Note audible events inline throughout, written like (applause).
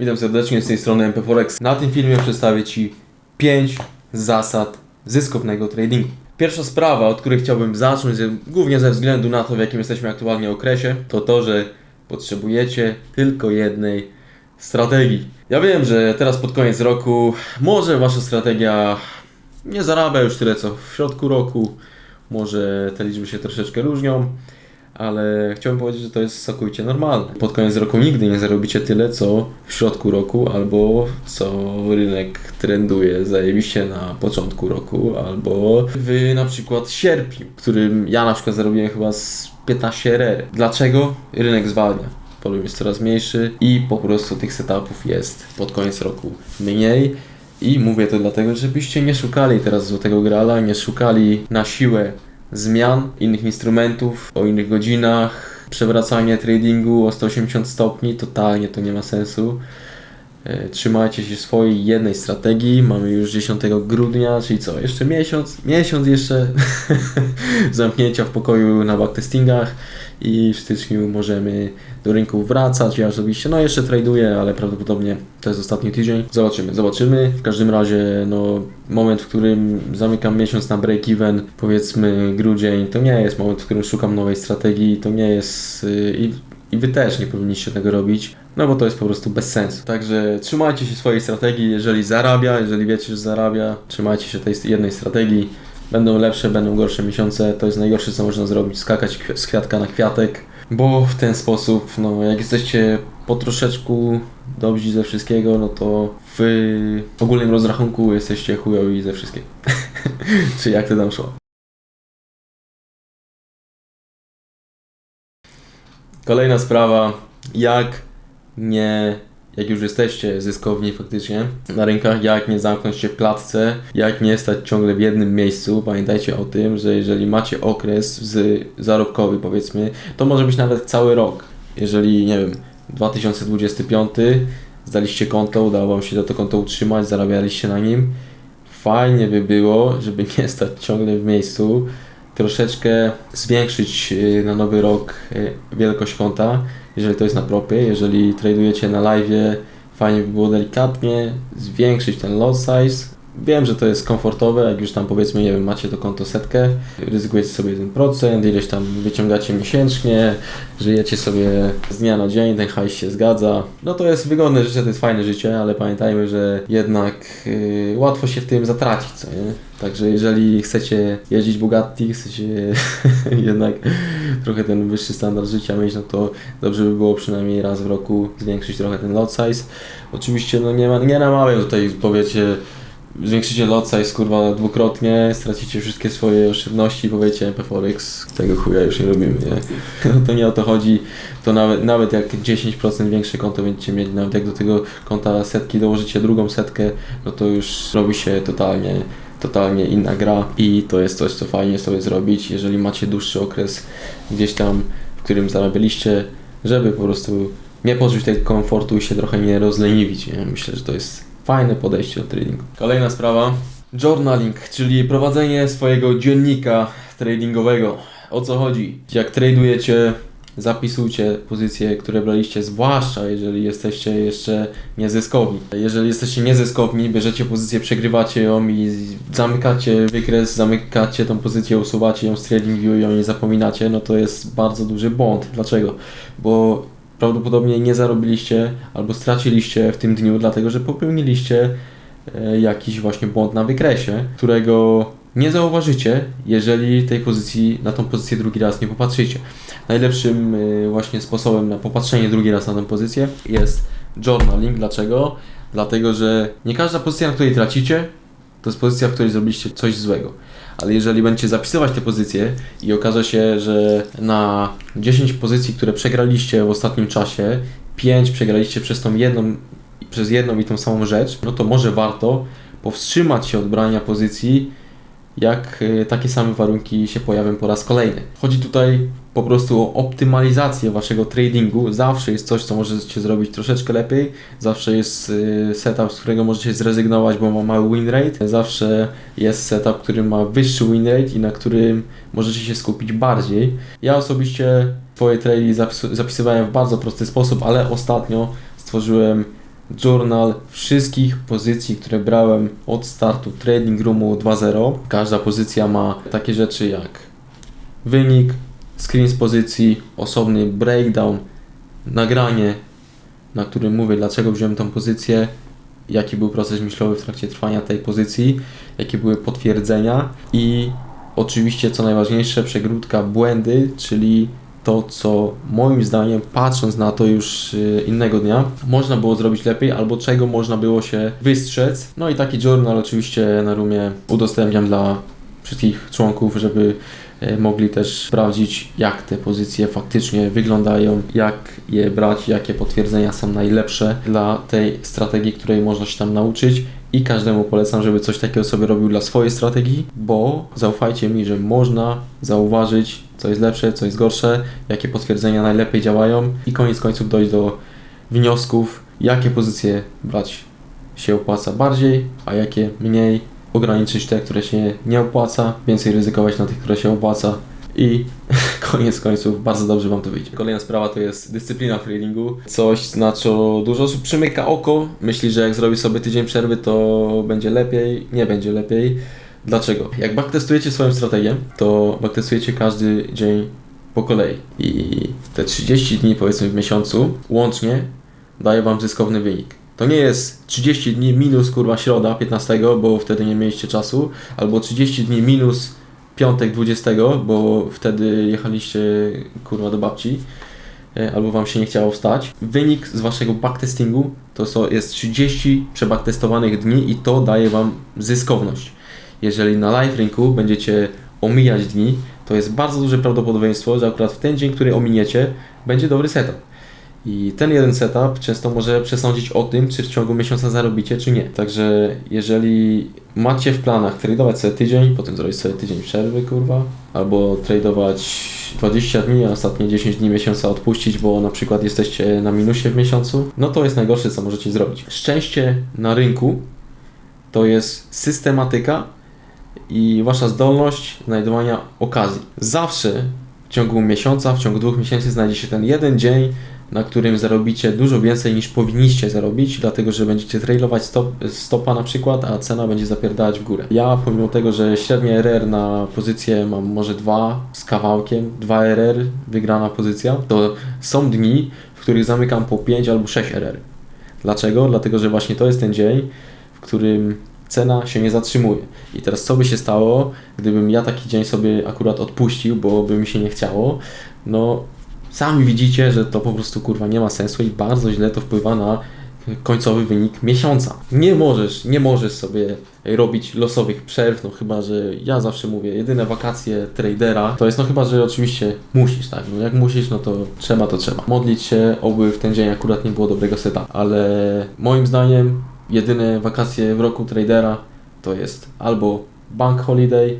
Witam serdecznie z tej strony MP Forex. Na tym filmie przedstawię Ci 5 zasad zyskownego tradingu. Pierwsza sprawa, od której chciałbym zacząć, głównie ze względu na to, w jakim jesteśmy aktualnie okresie, to to, że potrzebujecie tylko jednej strategii. Ja wiem, że teraz pod koniec roku może Wasza strategia nie zarabia już tyle co w środku roku, może te liczby się troszeczkę różnią, ale chciałbym powiedzieć, że to jest całkowicie normalne. Pod koniec roku nigdy nie zarobicie tyle, co w środku roku, albo co rynek trenduje zajebiście na początku roku, albo w na przykład sierpniu, którym ja na przykład zarobiłem chyba z 15 RR. Dlaczego? Rynek zwalnia. Problem jest coraz mniejszy i po prostu tych setupów jest pod koniec roku mniej. I mówię to dlatego, żebyście nie szukali teraz złotego grala, nie szukali na siłę zmian, innych instrumentów, o innych godzinach, przewracanie tradingu o 180 stopni, totalnie to nie ma sensu. E, Trzymajcie się swojej jednej strategii. Mamy już 10 grudnia, czyli co? Jeszcze miesiąc, miesiąc jeszcze (laughs) zamknięcia w pokoju na backtestingach i w styczniu możemy do rynku wracać. Ja osobiście, no jeszcze traduję, ale prawdopodobnie to jest ostatni tydzień. Zobaczymy, zobaczymy. W każdym razie, no moment, w którym zamykam miesiąc na break-even, powiedzmy grudzień, to nie jest moment, w którym szukam nowej strategii, to nie jest yy, i, i Wy też nie powinniście tego robić. No bo to jest po prostu bez sensu. Także trzymajcie się swojej strategii, jeżeli zarabia, jeżeli wiecie, że zarabia, trzymajcie się tej jednej strategii. Będą lepsze, będą gorsze miesiące, to jest najgorsze co można zrobić, skakać z kwiatka na kwiatek, bo w ten sposób, no jak jesteście po troszeczku dobrzy ze wszystkiego, no to w ogólnym rozrachunku jesteście chujowi ze wszystkiego. (laughs) Czy jak to tam szło? Kolejna sprawa, jak nie, jak już jesteście zyskowni faktycznie na rynkach, jak nie zamknąć się w klatce, jak nie stać ciągle w jednym miejscu. Pamiętajcie o tym, że jeżeli macie okres z zarobkowy powiedzmy, to może być nawet cały rok. Jeżeli, nie wiem, 2025 zdaliście konto, udało Wam się to konto utrzymać, zarabialiście na nim, fajnie by było, żeby nie stać ciągle w miejscu, troszeczkę zwiększyć y, na nowy rok y, wielkość konta, jeżeli to jest na propie, jeżeli tradujecie na live, fajnie by było delikatnie zwiększyć ten lot size. Wiem, że to jest komfortowe, jak już tam powiedzmy, nie wiem, macie to konto setkę, ryzykujecie sobie 1%, ileś tam wyciągacie miesięcznie, żyjecie sobie z dnia na dzień, ten hajs się zgadza. No to jest wygodne życie, to jest fajne życie, ale pamiętajmy, że jednak yy, łatwo się w tym zatracić, co nie? Także jeżeli chcecie jeździć Bugatti, chcecie (laughs) jednak trochę ten wyższy standard życia mieć, no to dobrze by było przynajmniej raz w roku zwiększyć trochę ten lot size. Oczywiście no nie, ma, nie namawiam tutaj, powiecie, zwiększycie lot size kurwa dwukrotnie, stracicie wszystkie swoje oszczędności i powiecie Forex, tego chuja już nie robimy, nie? No (laughs) to nie o to chodzi, to nawet, nawet jak 10% większe konto będziecie mieć, nawet jak do tego konta setki dołożycie drugą setkę, no to już robi się totalnie totalnie inna gra i to jest coś, co fajnie sobie zrobić, jeżeli macie dłuższy okres gdzieś tam, w którym zarabialiście, żeby po prostu nie poczuć tego komfortu i się trochę nie rozleniwić. Nie? Myślę, że to jest fajne podejście do tradingu. Kolejna sprawa, journaling, czyli prowadzenie swojego dziennika tradingowego. O co chodzi? Jak tradujecie, zapisujcie pozycje, które braliście, zwłaszcza jeżeli jesteście jeszcze niezyskowni. Jeżeli jesteście niezyskowni, bierzecie pozycję, przegrywacie ją i zamykacie wykres, zamykacie tą pozycję, usuwacie ją z TradingView i o niej zapominacie, no to jest bardzo duży błąd. Dlaczego? Bo prawdopodobnie nie zarobiliście albo straciliście w tym dniu, dlatego że popełniliście e, jakiś właśnie błąd na wykresie, którego nie zauważycie, jeżeli tej pozycji, na tą pozycję drugi raz nie popatrzycie. Najlepszym y, właśnie sposobem na popatrzenie drugi raz na tę pozycję jest journaling. Dlaczego? Dlatego, że nie każda pozycja, na której tracicie, to jest pozycja, w której zrobiliście coś złego. Ale jeżeli będziecie zapisywać te pozycje i okaże się, że na 10 pozycji, które przegraliście w ostatnim czasie, 5 przegraliście przez tą jedną, przez jedną i tą samą rzecz, no to może warto powstrzymać się od brania pozycji jak y, takie same warunki się pojawią po raz kolejny. Chodzi tutaj po prostu o optymalizację waszego tradingu. Zawsze jest coś, co możecie zrobić troszeczkę lepiej. Zawsze jest y, setup, z którego możecie zrezygnować, bo ma mały win rate. Zawsze jest setup, który ma wyższy win rate i na którym możecie się skupić bardziej. Ja osobiście swoje trady zapis- zapisywałem w bardzo prosty sposób, ale ostatnio stworzyłem journal wszystkich pozycji, które brałem od startu Trading Roomu 2.0. Każda pozycja ma takie rzeczy jak wynik, screen z pozycji, osobny breakdown, nagranie, na którym mówię, dlaczego wziąłem tą pozycję, jaki był proces myślowy w trakcie trwania tej pozycji, jakie były potwierdzenia i oczywiście, co najważniejsze, przegródka błędy, czyli to, co moim zdaniem, patrząc na to już y, innego dnia, można było zrobić lepiej, albo czego można było się wystrzec. No i taki journal oczywiście na rumie udostępniam dla wszystkich członków, żeby e, mogli też sprawdzić, jak te pozycje faktycznie wyglądają, jak je brać, jakie potwierdzenia są najlepsze dla tej strategii, której można się tam nauczyć. I każdemu polecam, żeby coś takiego sobie robił dla swojej strategii, bo zaufajcie mi, że można zauważyć, co jest lepsze, co jest gorsze, jakie potwierdzenia najlepiej działają i koniec końców dojść do wniosków, jakie pozycje brać się opłaca bardziej, a jakie mniej ograniczyć te, które się nie opłaca, więcej ryzykować na tych, które się opłaca i (laughs) koniec końców bardzo dobrze Wam to wyjdzie. Kolejna sprawa to jest dyscyplina tradingu. Coś, na co dużo osób przymyka oko. Myśli, że jak zrobi sobie tydzień przerwy, to będzie lepiej. Nie będzie lepiej. Dlaczego? Jak backtestujecie swoją strategię, to backtestujecie każdy dzień po kolei. I te 30 dni powiedzmy w miesiącu łącznie daje Wam zyskowny wynik. To nie jest 30 dni minus kurwa środa 15, bo wtedy nie mieliście czasu, albo 30 dni minus piątek 20, bo wtedy jechaliście kurwa do babci, e, albo wam się nie chciało wstać. Wynik z waszego backtestingu to jest 30 przebaktestowanych dni i to daje wam zyskowność. Jeżeli na live rynku będziecie omijać dni, to jest bardzo duże prawdopodobieństwo, że akurat w ten dzień, który ominiecie, będzie dobry setup. I ten jeden setup często może przesądzić o tym, czy w ciągu miesiąca zarobicie, czy nie. Także jeżeli macie w planach tradować sobie tydzień, potem zrobić sobie tydzień przerwy, kurwa, albo tradować 20 dni, a ostatnie 10 dni miesiąca odpuścić, bo na przykład jesteście na minusie w miesiącu, no to jest najgorsze, co możecie zrobić. Szczęście na rynku to jest systematyka i wasza zdolność znajdowania okazji. Zawsze w ciągu miesiąca, w ciągu dwóch miesięcy znajdzie się ten jeden dzień, na którym zarobicie dużo więcej niż powinniście zarobić, dlatego że będziecie trailować stop, stopa na przykład, a cena będzie zapierdalać w górę. Ja pomimo tego, że średnie RR na pozycję mam może dwa z kawałkiem, 2 RR wygrana pozycja, to są dni, w których zamykam po 5 albo 6 RR. Dlaczego? Dlatego, że właśnie to jest ten dzień, w którym cena się nie zatrzymuje. I teraz co by się stało, gdybym ja taki dzień sobie akurat odpuścił, bo by mi się nie chciało, no sami widzicie, że to po prostu kurwa nie ma sensu i bardzo źle to wpływa na końcowy wynik miesiąca. Nie możesz, nie możesz sobie robić losowych przerw, no chyba, że ja zawsze mówię, jedyne wakacje tradera to jest, no chyba, że oczywiście musisz, tak, no jak musisz, no to trzeba, to trzeba. Modlić się, oby w ten dzień akurat nie było dobrego seta, ale moim zdaniem jedyne wakacje w roku tradera to jest albo bank holiday,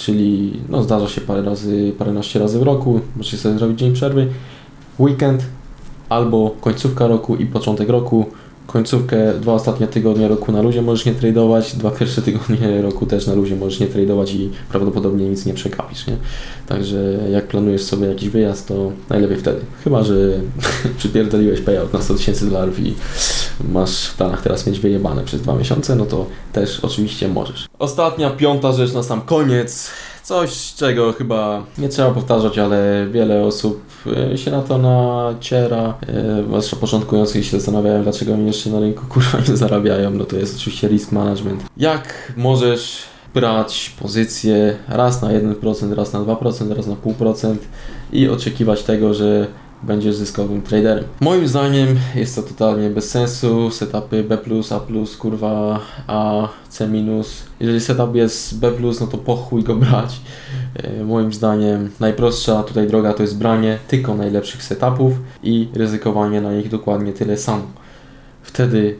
czyli no zdarza się parę razy, paręnaście razy w roku, możecie sobie zrobić dzień przerwy, weekend albo końcówka roku i początek roku. Końcówkę, dwa ostatnie tygodnie roku na luzie możesz nie tradować, dwa pierwsze tygodnie (laughs) roku też na luzie możesz nie tradować i prawdopodobnie nic nie przekapisz, nie? Także jak planujesz sobie jakiś wyjazd, to najlepiej wtedy. Chyba, że (laughs) przypierdoliłeś payout na 100 tysięcy dolarów i masz w planach teraz mieć wyjebane przez dwa miesiące, no to też oczywiście możesz. Ostatnia, piąta rzecz na sam koniec. Coś, czego chyba nie trzeba powtarzać, ale wiele osób e, się na to naciera. E, Zwłaszcza początkujący się zastanawiają, dlaczego oni jeszcze na rynku (laughs) kurwa nie zarabiają. No to jest oczywiście risk management. Jak możesz brać pozycję raz na 1%, raz na 2%, raz na 0,5% i oczekiwać tego, że będziesz zyskowym traderem. Moim zdaniem jest to totalnie bez sensu. Setupy B+, A+, kurwa, A, C-. Jeżeli setup jest B+, no to po chuj go brać. E, Moim zdaniem najprostsza tutaj droga to jest branie tylko najlepszych setupów i ryzykowanie na nich dokładnie tyle samo. Wtedy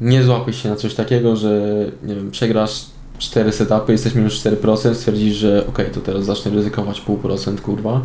nie złapiesz się na coś takiego, że nie wiem, przegrasz 4 setupy, jesteś minus 4%, stwierdzisz, że ok, to teraz zacznę ryzykować 0,5%, kurwa.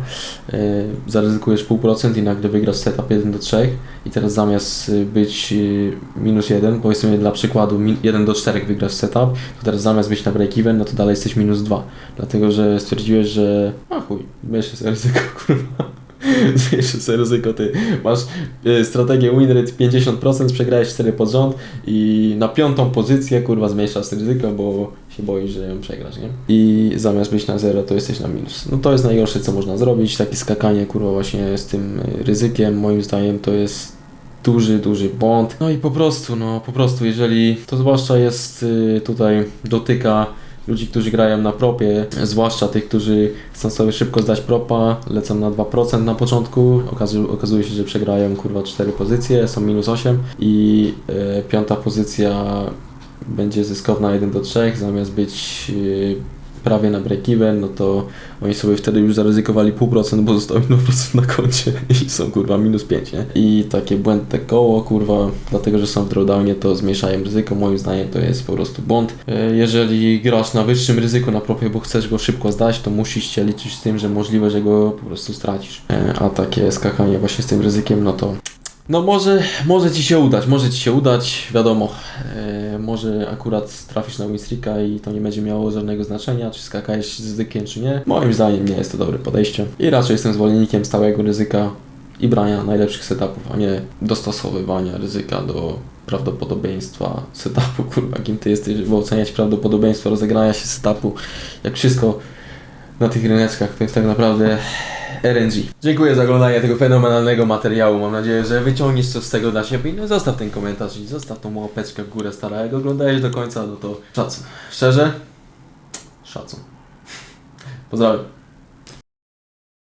Yy, zaryzykujesz 0,5% i nagle wygrasz setup 1 do 3 i teraz zamiast y, być y, minus 1, powiedzmy dla przykładu min- 1 do 4 wygrasz setup, to teraz zamiast być na break-even, no to dalej jesteś minus 2. Dlatego, że stwierdziłeś, że a chuj, bierz ryzyko, kurwa. (laughs) zmniejszysz sobie ryzyko, ty masz y, strategię win rate 50%, przegrałeś 4 pod rząd i na piątą pozycję, kurwa, zmniejszasz ryzyko, bo się boisz, że ją przegrasz, nie? I zamiast być na zero, to jesteś na minus. No to jest najgorsze, co można zrobić, takie skakanie, kurwa, właśnie z tym y, ryzykiem, moim zdaniem to jest duży, duży błąd. No i po prostu, no po prostu, jeżeli to zwłaszcza jest y, tutaj, dotyka ludzi, którzy grają na propie, zwłaszcza tych, którzy chcą sobie szybko zdać propa, lecą na 2% na początku, okazu- okazuje się, że przegrają kurwa 4 pozycje, są minus 8 i y, piąta pozycja będzie zyskowna 1 do 3, zamiast być y, prawie na break-even, no to oni sobie wtedy już zaryzykowali pół procent, bo zostało im 2% na koncie (laughs) i są kurwa minus 5, nie? I takie błędne koło, kurwa, dlatego, że są w drawdownie, to zmniejszają ryzyko, moim zdaniem to jest po prostu błąd. E, Jeżeli grasz na wyższym ryzyku na propie, bo chcesz go szybko zdać, to musisz się liczyć z tym, że możliwe, że go po prostu stracisz. E, A takie skakanie właśnie z tym ryzykiem, no to no może, może Ci się udać, może Ci się udać, wiadomo, e, może akurat trafisz na winstreaka i to nie będzie miało żadnego znaczenia, czy skakałeś z ryzykiem, czy nie. Moim zdaniem nie jest to dobre podejście. I raczej jestem zwolennikiem stałego ryzyka i brania najlepszych setupów, a nie dostosowywania ryzyka do prawdopodobieństwa setupu, (laughs) kurwa, kim Ty jesteś, żeby oceniać prawdopodobieństwo rozegrania się setupu, jak wszystko na tych ryneczkach, to jest tak naprawdę RNG. Dziękuję za oglądanie tego fenomenalnego materiału. Mam nadzieję, że wyciągniesz coś z tego dla siebie. No zostaw ten komentarz i zostaw tą łapeczkę w górę stara. Jak oglądałeś do końca, no to szacun. Szczerze? Szacun. Pozdrawiam.